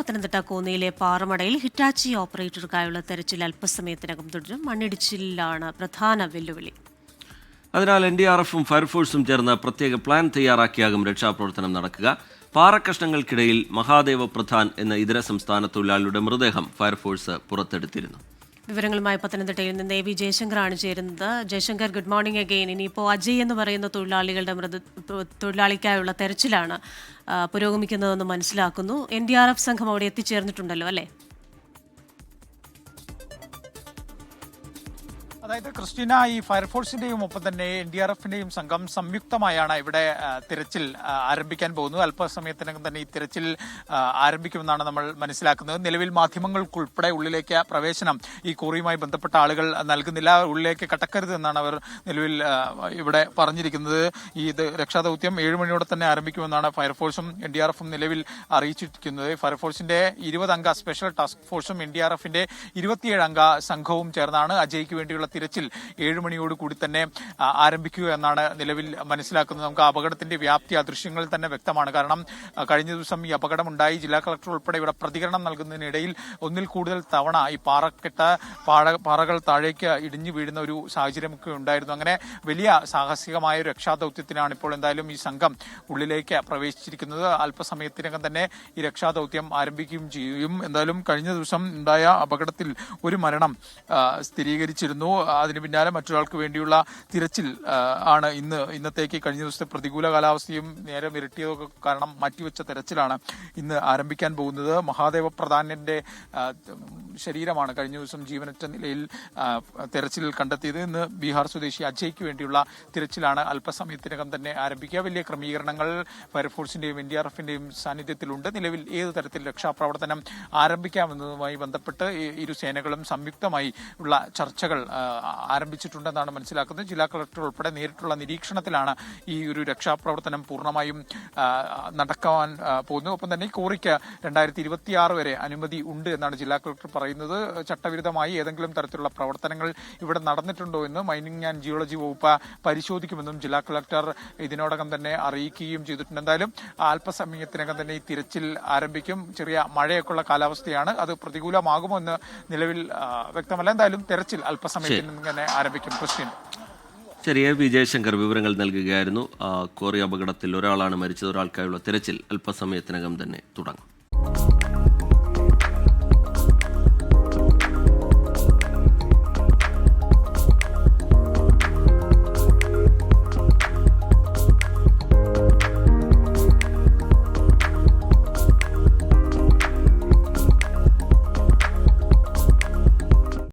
Pathanamthitta കോന്നിയിലെ പാറമടയിൽ Hitachi ഓപ്പറേറ്റർക്കായുള്ള തെരച്ചിൽ അല്പസമയത്തിനകം തുടരും. മണ്ണിടിച്ചിലാണ് പ്രധാന വെല്ലുവിളി. അതിനാൽ എൻ ഡി ആർ എഫും ഫയർഫോഴ്സും ചേർന്ന് പ്രത്യേക പ്ലാൻ തയ്യാറാക്കിയാകും രക്ഷാപ്രവർത്തനം നടക്കുക. പാറക്കഷ്ണങ്ങൾക്കിടയിൽ മഹാദേവ പ്രധാൻ എന്ന ഇതര സംസ്ഥാന തൊഴിലാളിയുടെ മൃതദേഹം ഫയർഫോഴ്സ് പുറത്തെടുത്തിരുന്നു. വിവരങ്ങളുമായി പത്തനംതിട്ടയിൽ നിന്ന് എ വി ജയശങ്കറാണ് ചേരുന്നത്. ജയശങ്കർ ഗുഡ് മോർണിംഗ് അഗെയിൻ ഇനിയിപ്പോൾ അജയ് എന്ന് പറയുന്ന തൊഴിലാളികളുടെ മൃത തൊഴിലാളിക്കായുള്ള തെരച്ചിലാണ് പുരോഗമിക്കുന്നതെന്ന് മനസ്സിലാക്കുന്നു. എൻ ഡി ആർ എഫ് സംഘം അവിടെ എത്തിച്ചേർന്നിട്ടുണ്ടല്ലോ അല്ലേ? അതായത് ക്രിസ്റ്റീന ഈ ഫയർഫോഴ്സിന്റെയും ഒപ്പം തന്നെ എൻ ഡി ആർ എഫിന്റെയും സംഘം സംയുക്തമായാണ് ഇവിടെ തിരച്ചിൽ ആരംഭിക്കാൻ പോകുന്നത്. അല്പസമയത്തിനകം തന്നെ ഈ തിരച്ചിൽ ആരംഭിക്കുമെന്നാണ് നമ്മൾ മനസ്സിലാക്കുന്നത്. നിലവിൽ മാധ്യമങ്ങൾക്കുൾപ്പെടെ ഉള്ളിലേക്ക് പ്രവേശനം ഈ കോറിയുമായി ബന്ധപ്പെട്ട ആളുകൾ നൽകുന്നില്ല. ഉള്ളിലേക്ക് കടക്കരുത് എന്നാണ് അവർ നിലവിൽ ഇവിടെ പറഞ്ഞിരിക്കുന്നത്. ഈ ഇത് രക്ഷാദൌത്യം ഏഴ് മണിയോടെ തന്നെ ആരംഭിക്കുമെന്നാണ് ഫയർഫോഴ്സും എൻ ഡി ആർ എഫും നിലവിൽ അറിയിച്ചിരിക്കുന്നത്. ഫയർഫോഴ്സിന്റെ ഇരുപത് അംഗ സ്പെഷ്യൽ ടാസ്ക് ഫോഴ്സും എൻ ഡി ആർ എഫിന്റെ ഇരുപത്തിയേഴ് അംഗ സംഘവും ചേർന്നാണ് അജയ്ക്ക് വേണ്ടിയുള്ള തിരച്ചിൽ ഏഴ് മണിയോട് കൂടി തന്നെ ആരംഭിക്കുക എന്നാണ് നിലവിൽ മനസ്സിലാക്കുന്നത്. നമുക്ക് അപകടത്തിന്റെ വ്യാപ്തി ആ തന്നെ വ്യക്തമാണ്. കാരണം കഴിഞ്ഞ ദിവസം ഈ അപകടമുണ്ടായി. ജില്ലാ കളക്ടർ ഉൾപ്പെടെ ഇവിടെ പ്രതികരണം നൽകുന്നതിനിടയിൽ ഒന്നിൽ കൂടുതൽ തവണ ഈ പാറക്കെട്ട പാറ പാറകൾ താഴേക്ക് ഇടിഞ്ഞു വീഴുന്ന ഒരു സാഹചര്യമൊക്കെ ഉണ്ടായിരുന്നു. അങ്ങനെ വലിയ സാഹസികമായ രക്ഷാദൌത്യത്തിനാണ് ഇപ്പോൾ എന്തായാലും ഈ സംഘം ഉള്ളിലേക്ക് പ്രവേശിച്ചിരിക്കുന്നത്. അല്പസമയത്തിനകം തന്നെ ഈ രക്ഷാദൌത്യം ആരംഭിക്കുകയും ചെയ്യും. എന്തായാലും കഴിഞ്ഞ ദിവസം ഉണ്ടായ അപകടത്തിൽ ഒരു മരണം സ്ഥിരീകരിച്ചിരുന്നു. അതിന് പിന്നാലെ മറ്റൊരാൾക്ക് വേണ്ടിയുള്ള തിരച്ചിൽ ആണ് ഇന്ന് ഇന്നത്തേക്ക് കഴിഞ്ഞ ദിവസത്തെ പ്രതികൂല കാലാവസ്ഥയും നേരം ഇരട്ടിയതൊക്കെ കാരണം മാറ്റിവെച്ച തിരച്ചിലാണ് ഇന്ന് ആരംഭിക്കാൻ പോകുന്നത്. മഹാദേവ പ്രധാനന്റെ ശരീരമാണ് കഴിഞ്ഞ ദിവസം ജീവനറ്റ നിലയിൽ തിരച്ചിൽ കണ്ടെത്തിയത്. ഇന്ന് ബീഹാർ സ്വദേശി അജയ്ക്ക് വേണ്ടിയുള്ള തിരച്ചിലാണ് അല്പസമയത്തിനകം തന്നെ ആരംഭിക്കുക. വലിയ ക്രമീകരണങ്ങൾ ഫയർഫോഴ്സിന്റെയും എൻ ഡി ആർ എഫിന്റെയും സാന്നിധ്യത്തിലുണ്ട്. നിലവിൽ ഏത് തരത്തിൽ രക്ഷാപ്രവർത്തനം ആരംഭിക്കാമെന്നതുമായി ബന്ധപ്പെട്ട് ഇരു സേനകളും സംയുക്തമായി ഉള്ള ചർച്ചകൾ ആരംഭിച്ചിട്ടുണ്ടെന്നാണ് മനസ്സിലാക്കുന്നത്. ജില്ലാ കളക്ടർ ഉൾപ്പെടെ നേരിട്ടുള്ള നിരീക്ഷണത്തിലാണ് ഈ ഒരു രക്ഷാപ്രവർത്തനം പൂർണമായും നടക്കാൻ പോകുന്നത്. ഒപ്പം തന്നെ കോറിക്ക് രണ്ടായിരത്തി ഇരുപത്തിയാറ് വരെ അനുമതി ഉണ്ട് എന്നാണ് ജില്ലാ കളക്ടർ പറയുന്നത്. ചട്ടവിരുദ്ധമായി ഏതെങ്കിലും തരത്തിലുള്ള പ്രവർത്തനങ്ങൾ ഇവിടെ നടന്നിട്ടുണ്ടോ എന്ന് മൈനിങ് ആൻഡ് ജിയോളജി വകുപ്പ് പരിശോധിക്കുമെന്നും ജില്ലാ കളക്ടർ ഇതിനോടകം തന്നെ അറിയിക്കുകയും ചെയ്തിട്ടുണ്ട്. എന്തായാലും അല്പസമയത്തിനകം തന്നെ ഈ തിരച്ചിൽ ആരംഭിക്കും. ചെറിയ മഴയൊക്കെയുള്ള കാലാവസ്ഥയാണ്. അത് പ്രതികൂലമാകുമോ എന്ന് നിലവിൽ വ്യക്തമല്ല. എന്തായാലും തിരച്ചിൽ അല്പസമയത്തിന് തന്നെ ആരംഭിക്കും വി ജയശങ്കർ വിവരങ്ങൾ നൽകുകയായിരുന്നു. കോറി അപകടത്തിൽ ഒരാളാണ് മരിച്ചത്. ഒരാൾക്കായുള്ള തിരച്ചിൽ അല്പസമയത്തിനകം തന്നെ തുടങ്ങും.